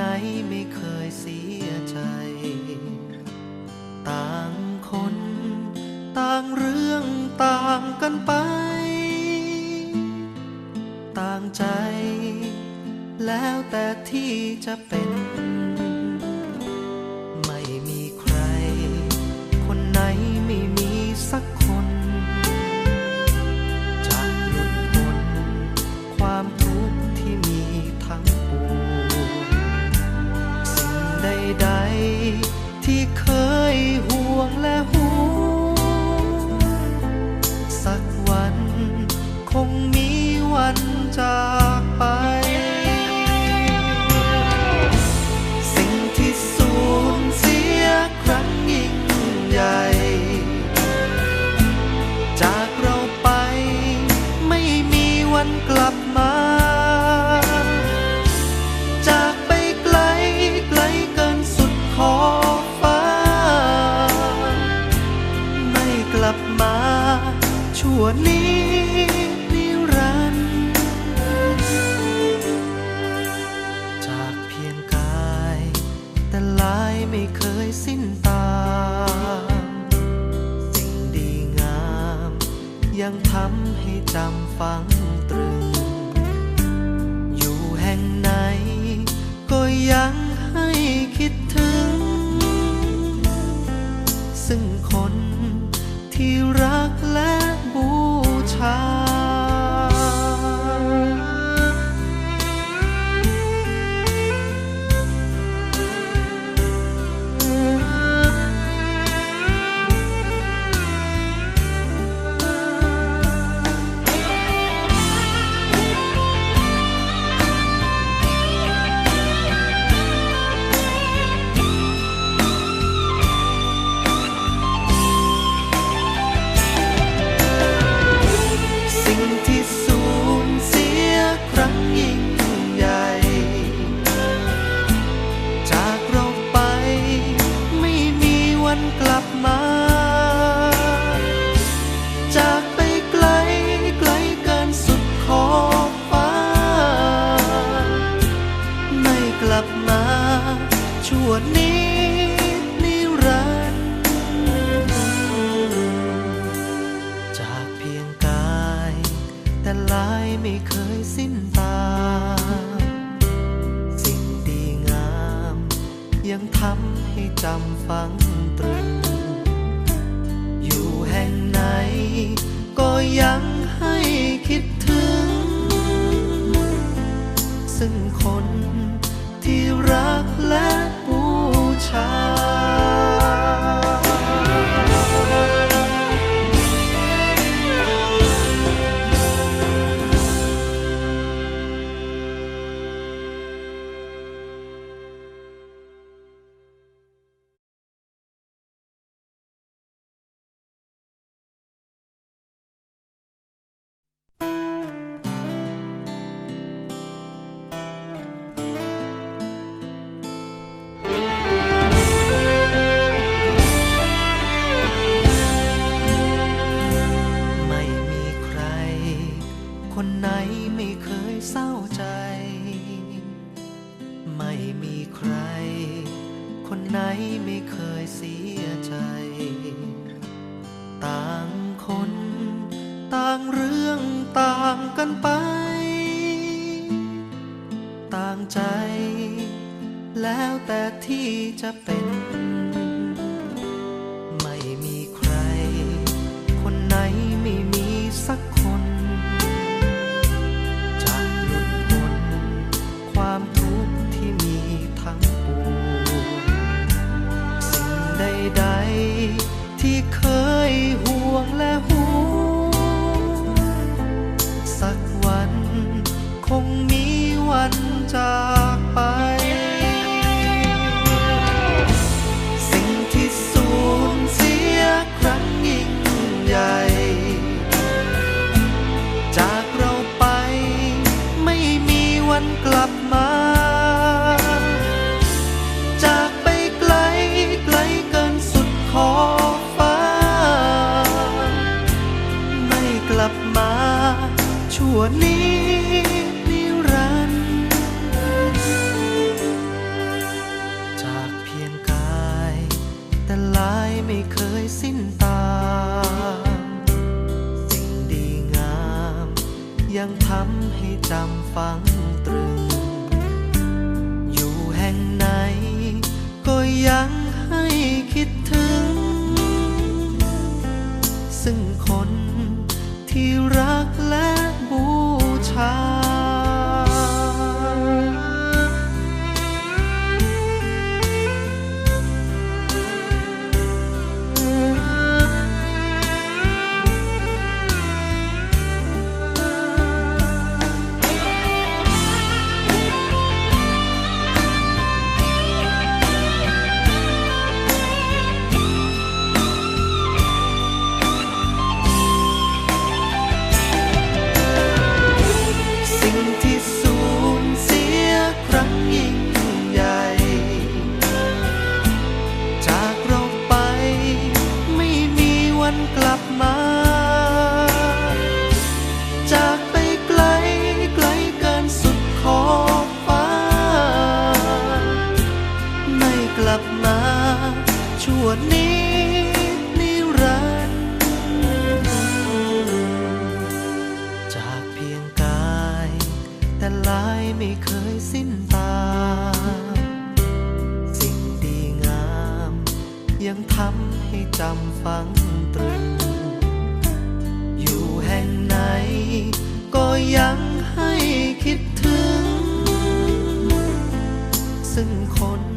ไหนไม่เคยเสียใจ ต่างคน ต่างเรื่องต่างกันไป ต่างใจ แล้วแต่ที่จะเป็น จากไป สิ่งที่สูญเสียครั้งยิ่งใหญ่ จากเราไปไม่มีวันกลับมา จากไปไกลไกลเกินสุดขอบฟ้า ไม่กลับมาชั่วนี้ ไม่เคยสิ้นตาสิ่งดีงาม ยังทำให้จำฝังตรึง อยู่แห่งไหน ก็ยังให้คิดถึง ซึ่งคนที่รักังทำให้จำฝังตรึง อยู่แห่งไหนก็ยังำฝังตรึง ยังทำให้จำฝังตรึง อยู่แห่งไหน ก็ยังให้คิดถึง ซึ่งคน